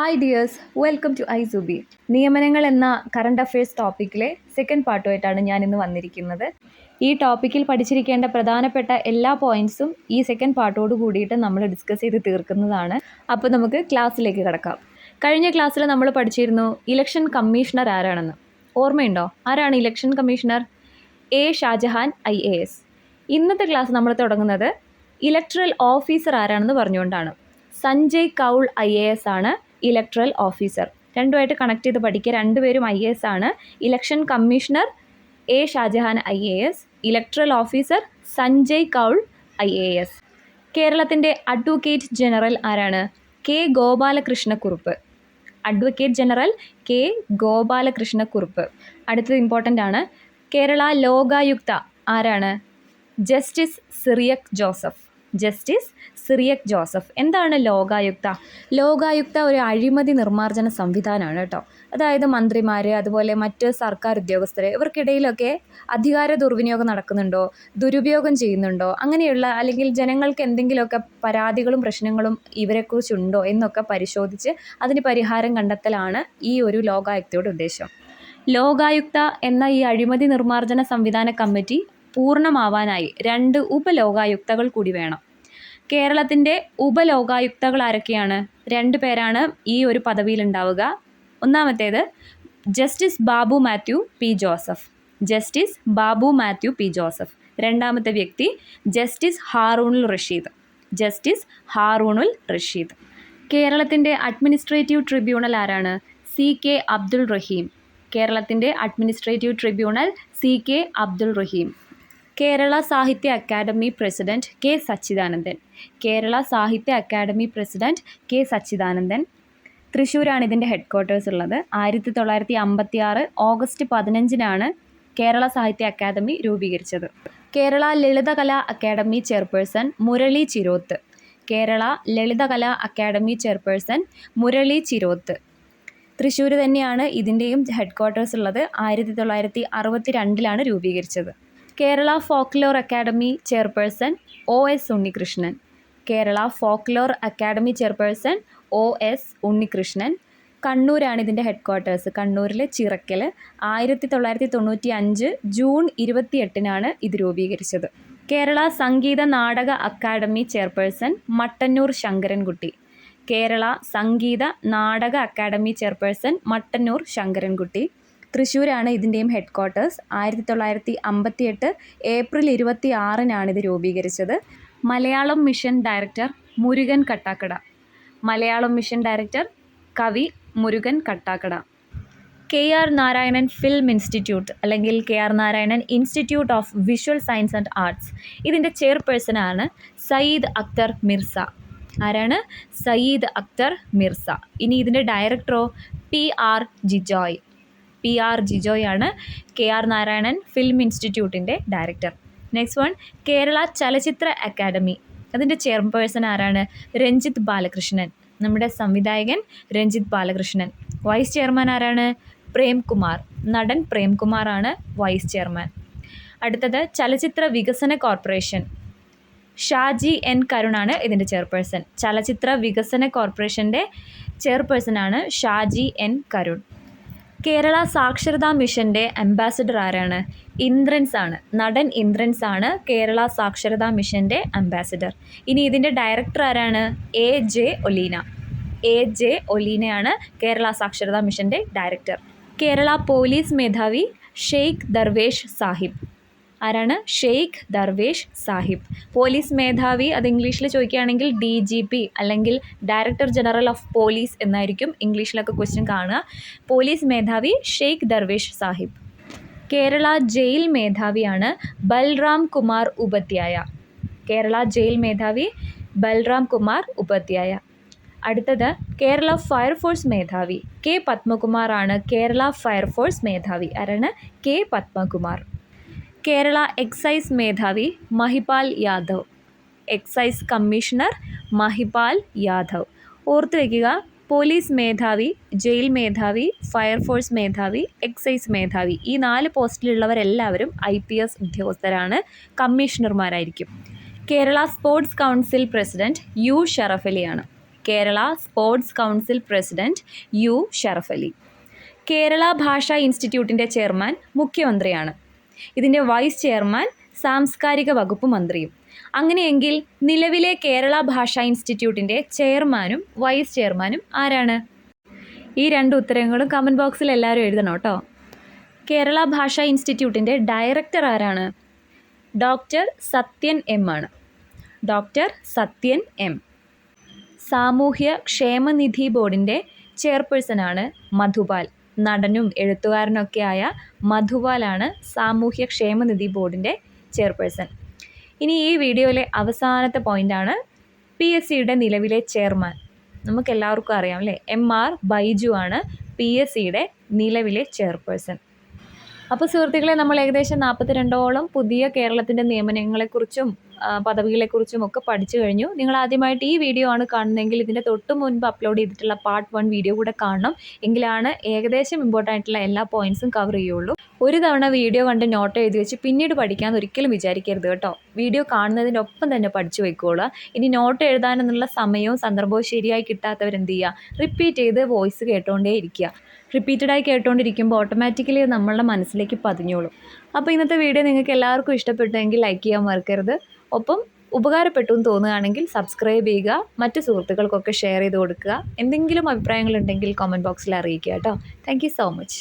Hi dears welcome to ഐ സുബി നിയമനങ്ങൾ എന്ന കറണ്ട് അഫയേഴ്സ് ടോപ്പിക്കിലെ സെക്കൻഡ് പാർട്ടുമായിട്ടാണ് ഞാൻ ഇന്ന് വന്നിരിക്കുന്നത്. ഈ ടോപ്പിക്കിൽ പഠിച്ചിരിക്കേണ്ട പ്രധാനപ്പെട്ട എല്ലാ പോയിന്റ്സും ഈ സെക്കൻഡ് പാർട്ടോട് കൂടിയിട്ട് നമ്മൾ ഡിസ്കസ് ചെയ്ത് തീർക്കുന്നതാണ്. അപ്പോൾ നമുക്ക് ക്ലാസ്സിലേക്ക് കിടക്കാം. കഴിഞ്ഞ ക്ലാസ്സിൽ നമ്മൾ പഠിച്ചിരുന്നു ഇലക്ഷൻ കമ്മീഷണർ ആരാണെന്ന്. ഓർമ്മയുണ്ടോ? ആരാണ് election commissioner A Shahjahan I A S ഇന്നത്തെ ക്ലാസ് നമ്മൾ തുടങ്ങുന്നത് ഇലക്ട്രൽ ഓഫീസർ ആരാണെന്ന് പറഞ്ഞുകൊണ്ടാണ്. Sanjay Kaul I A S ആണ്. Electoral officer. രണ്ടുമായിട്ട് കണക്ട് ചെയ്ത് പഠിക്കുക. രണ്ടുപേരും ഐ എ എസ് ആണ്. Election commissioner A Shahjahan I A S electoral officer Sanjay Kaul I A S കേരളത്തിന്റെ അഡ്വക്കേറ്റ് ജനറൽ ആരാണ്? K Gopalakrishna Kurup. Advocate general K Gopalakrishna Kurup. അടുത്തത് important ആണ്. കേരള ലോകായുക്ത ആരാണ്? Justice Cyriac Joseph. Justice Cyriac Joseph. എന്താണ് ലോകായുക്ത? ലോകായുക്ത ഒരു അഴിമതി നിർമ്മാർജന സംവിധാനമാണ് കേട്ടോ. അതായത് മന്ത്രിമാർ അതുപോലെ മറ്റ് സർക്കാർ ഉദ്യോഗസ്ഥർ ഇവർക്കിടയിലൊക്കെ അധികാര ദുർവിനിയോഗം നടക്കുന്നുണ്ടോ? ദുരുപയോഗം ചെയ്യുന്നുണ്ടോ? അങ്ങനെയുള്ള അല്ലെങ്കിൽ ജനങ്ങൾക്ക് എന്തെങ്കിലുമൊക്കെ പരാതികളും പ്രശ്നങ്ങളും ഇവരെക്കുറിച്ചുണ്ടോ എന്നൊക്കെ പരിശോധിച്ച് അതിന് പരിഹാരം കണ്ടെത്തലാണ് ഈ ഒരു ലോകായുക്തയുടെ ഉദ്ദേശം. ലോകായുക്ത എന്ന ഈ അഴിമതി നിർമ്മാർജന സംവിധാന കമ്മിറ്റി പൂർണമാവാനായി രണ്ട് ഉപലോകായുക്തകൾ കൂടി വേണം. കേരളത്തിന്റെ ഉപലോകായുക്തകൾ ആരൊക്കെയാണ്? രണ്ട് പേരാണ് ഈ ഒരു പദവിയിൽ ഉണ്ടാവുക. ഒന്നാമത്തേത് justice Babu Mathew P Joseph. Justice Babu Mathew P Joseph. രണ്ടാമത്തെ വ്യക്തി ജസ്റ്റിസ് ഹാറൂണുൽ റഷീദ്. ജസ്റ്റിസ് ഹാറൂണുൽ റഷീദ്. കേരളത്തിന്റെ അഡ്മിനിസ്ട്രേറ്റീവ് ട്രിബ്യൂണൽ ആരാണ്? C K Abdul Rahim. കേരളത്തിന്റെ administrative tribunal C K Abdul Rahim. Kerala Sahitya academy president K Sachidanandan. Kerala Sahitya academy president K Sachidanandan. തൃശ്ശൂരാണ് ഇതിന്റെ head quarters ഉള്ളത്. ആയിരത്തി തൊള്ളായിരത്തി അമ്പത്തി ആറ് ഓഗസ്റ്റ് പതിനഞ്ചിനാണ് കേരള സാഹിത്യ അക്കാദമി രൂപീകരിച്ചത്. Kerala Lalithakala academy chairperson Murali Chiroth. Kerala Lalithakala academy chairperson Murali Chiroth. Thrissur തന്നെയാണ് ഇതിന്റെയും ഹെഡ് ക്വാർട്ടേഴ്സ് ഉള്ളത്. ആയിരത്തി തൊള്ളായിരത്തി അറുപത്തി രണ്ടിലാണ് രൂപീകരിച്ചത്. Kerala folklore academy chairperson O S Unnikrishnan. Kerala folklore academy chairperson O S Unnikrishnan. കണ്ണൂരാണ് ഇതിന്റെ ഹെഡ് ക്വാർട്ടേഴ്സ് കണ്ണൂരിലെ ചിറക്കൽ ആയിരത്തി തൊള്ളായിരത്തി തൊണ്ണൂറ്റി അഞ്ച് ജൂൺ ഇരുപത്തി എട്ടിനാണ് ഇത് രൂപീകരിച്ചത്. Kerala Sangeetha Nataka academy chairperson Mattannur Sankarankutty. Kerala Sangeetha Nataka academy chairperson Mattannur Sankarankutty. തൃശ്ശൂരാണ് ഇതിന്റെയും ഹെഡ് ക്വാർട്ടേഴ്സ് ആയിരത്തി തൊള്ളായിരത്തി അമ്പത്തി എട്ട് ഏപ്രിൽ ഇരുപത്തി ആറിനാണ് ഇത് രൂപീകരിച്ചത്. Malayalam mission director Murukan Kattakkada. Malayalam mission director കവി Murukan Kattakkada. K R Narayanan film institute അല്ലെങ്കിൽ K R Narayanan institute of visual science and arts. ഇതിന്റെ ചെയർപേഴ്സണാണ് സയ്യിദ് അക്തർ മിർസ. ആരാണ്? സയ്യിദ് അക്തർ മിർസ. ഇനി ഇതിന്റെ ഡയറക്ടറോ P R Jijoy. P R ജിജോയാണ് K R Narayanan film ഇൻസ്റ്റിറ്റ്യൂട്ടിന്റെ director. Next one Kerala ചലച്ചിത്ര academy. അതിന്റെ ചെയർപേഴ്സൺ ആരാണ്? രഞ്ജിത്ത് ബാലകൃഷ്ണൻ. നമ്മുടെ സംവിധായകൻ രഞ്ജിത്ത് ബാലകൃഷ്ണൻ. വൈസ് ചെയർമാൻ ആരാണ്? പ്രേംകുമാർ. നടൻ പ്രേംകുമാറാണ് വൈസ് ചെയർമാൻ. അടുത്തത് ചലച്ചിത്ര വികസന കോർപ്പറേഷൻ. ഷാജി എൻ കരുണാണ് ഇതിന്റെ ചെയർപേഴ്സൺ. ചലച്ചിത്ര വികസന കോർപ്പറേഷന്റെ ചെയർപേഴ്സണാണ് ഷാജി എൻ കരുൺ. കേരള സാക്ഷരതാ മിഷന്റെ അംബാസഡർ ആരാണ്? ഇന്ദ്രൻസ് ആണ്. നടൻ ഇന്ദ്രൻസ് ആണ് കേരള സാക്ഷരതാ മിഷന്റെ അംബാസഡർ. ഇനി ഇതിന്റെ ഡയറക്ടർ ആരാണ്? A J Oleena. A J ഒലീനയാണ് Kerala സാക്ഷരതാ മിഷന്റെ ഡയറക്ടർ. കേരള പോലീസ് മേധാവി ഷെയ്ഖ് ദർവേഷ് സാഹിബ്. ആരാണ്? ഷെയ്ഖ് ദർവേഷ് സാഹിബ്. പോലീസ് മേധാവി അത് ഇംഗ്ലീഷിൽ ചോദിക്കുകയാണെങ്കിൽ ഡി ജി പി അല്ലെങ്കിൽ ഡയറക്ടർ ജനറൽ ഓഫ് പോലീസ് എന്നായിരിക്കും ഇംഗ്ലീഷിലൊക്കെ ക്വസ്റ്റ്യൻ കാണുക. പോലീസ് മേധാവി ഷെയ്ഖ് ദർവേഷ് സാഹിബ്. കേരള ജയിൽ മേധാവിയാണ് ബൽറാം കുമാർ ഉപാധ്യായ കേരള ജയിൽ മേധാവി ബൽറാം കുമാർ ഉപാധ്യായ അടുത്തത് കേരള ഫയർഫോഴ്സ് മേധാവി. കെ പത്മകുമാറാണ് കേരള ഫയർഫോഴ്സ് മേധാവി. ആരാണ്? കെ പത്മകുമാർ. കേരള എക്സൈസ് മേധാവി Mahipal Yadav. Excise commissioner Mahipal Yadav. ഓർത്തു വയ്ക്കുക പോലീസ് മേധാവി ജയിൽ മേധാവി ഫയർഫോഴ്സ് മേധാവി എക്സൈസ് മേധാവി. ഈ നാല് പോസ്റ്റിലുള്ളവരെല്ലാവരും ഐ പി എസ് ഉദ്യോഗസ്ഥരാണ് കമ്മീഷണർമാരായിരിക്കും. Kerala sports council president U ഷറഫലിയാണ്. Kerala sports council president U Sharafali. Kerala ഭാഷാ ഇൻസ്റ്റിറ്റ്യൂട്ടിന്റെ ചെയർമാൻ മുഖ്യമന്ത്രിയാണ്. ഇതിന്റെ വൈസ് ചെയർമാൻ സാംസ്കാരിക വകുപ്പ് മന്ത്രിയും. അങ്ങനെയെങ്കിൽ നിലവിലെ കേരള ഭാഷാ ഇൻസ്റ്റിറ്റ്യൂട്ടിന്റെ ചെയർമാനും വൈസ് ചെയർമാനും ആരാണ്? ഈ രണ്ട് ഉത്തരങ്ങളും കമന്റ് ബോക്സിൽ എല്ലാവരും എഴുതണം കേട്ടോ. കേരള ഭാഷാ ഇൻസ്റ്റിറ്റ്യൂട്ടിന്റെ ഡയറക്ടർ ആരാണ്? ഡോക്ടർ സത്യൻ എം ആണ്. Doctor Sathyan M. സാമൂഹ്യ ക്ഷേമനിധി ബോർഡിന്റെ ചെയർപേഴ്സണാണ് മധുപാൽ. നടനും എഴുത്തുകാരനൊക്കെയായ മധുപാലാണ് സാമൂഹ്യ ക്ഷേമനിധി ബോർഡിന്റെ ചെയർപേഴ്സൺ. ഇനി ഈ വീഡിയോയിലെ അവസാനത്തെ പോയിന്റാണ് പി എസ് സിയുടെ നിലവിലെ ചെയർമാൻ. നമുക്ക് എല്ലാവർക്കും അറിയാം അല്ലേ? എം ആർ ബൈജു ആണ് പി എസ് സിയുടെ നിലവിലെ ചെയർപേഴ്സൺ. അപ്പോൾ സുഹൃത്തുക്കളെ നമ്മൾ ഏകദേശം നാൽപ്പത്തി രണ്ടോളം പുതിയ കേരളത്തിന്റെ നിയമനങ്ങളെക്കുറിച്ചും പദവികളെക്കുറിച്ചും ഒക്കെ പഠിച്ചു കഴിഞ്ഞു. നിങ്ങൾ ആദ്യമായിട്ട് ഈ വീഡിയോ ആണ് കാണുന്നതെങ്കിൽ ഇതിന്റെ തൊട്ട് മുൻപ് അപ്ലോഡ് ചെയ്തിട്ടുള്ള പാർട്ട് വൺ വീഡിയോ കൂടെ കാണണം. എങ്കിലാണ് ഏകദേശം ഇമ്പോർട്ടന്റ് ആയിട്ടുള്ള എല്ലാ പോയിന്റ്സും കവർ ചെയ്യുള്ളൂ. ഒരു തവണ വീഡിയോ കണ്ട് നോട്ട് എഴുതി വെച്ച് പിന്നീട് പഠിക്കാൻ ഒരിക്കലും വിചാരിക്കരുത് കേട്ടോ. വീഡിയോ കാണുന്നതിന്റെ ഒപ്പം തന്നെ പഠിച്ചു വെക്കുകയുള്ളു ഇനി നോട്ട് എഴുതാനെന്നുള്ള സമയവും സന്ദർഭവും ശരിയായി കിട്ടാത്തവരെന്ത് ചെയ്യുക റിപ്പീറ്റ് ചെയ്ത് വോയിസ് കേട്ടുകൊണ്ടേ ഇരിക്കുക. റിപ്പീറ്റഡായി കേട്ടുകൊണ്ടിരിക്കുമ്പോൾ ഓട്ടോമാറ്റിക്കലി നമ്മളുടെ മനസ്സിലേക്ക് പതിഞ്ഞോളും. അപ്പോൾ ഇന്നത്തെ വീഡിയോ നിങ്ങൾക്ക് എല്ലാവർക്കും ഇഷ്ടപ്പെട്ടെങ്കിൽ ലൈക്ക് ചെയ്യാൻ മറക്കരുത്. ഒപ്പം ഉപകാരപ്പെട്ടു എന്ന് തോന്നുകയാണെങ്കിൽ സബ്സ്ക്രൈബ് ചെയ്യുക മറ്റു സുഹൃത്തുക്കൾക്കൊക്കെ ഷെയർ ചെയ്ത് കൊടുക്കുക. എന്തെങ്കിലും അഭിപ്രായങ്ങളുണ്ടെങ്കിൽ കമന്റ് ബോക്സിൽ അറിയിക്കുക കേട്ടോ. Thank so much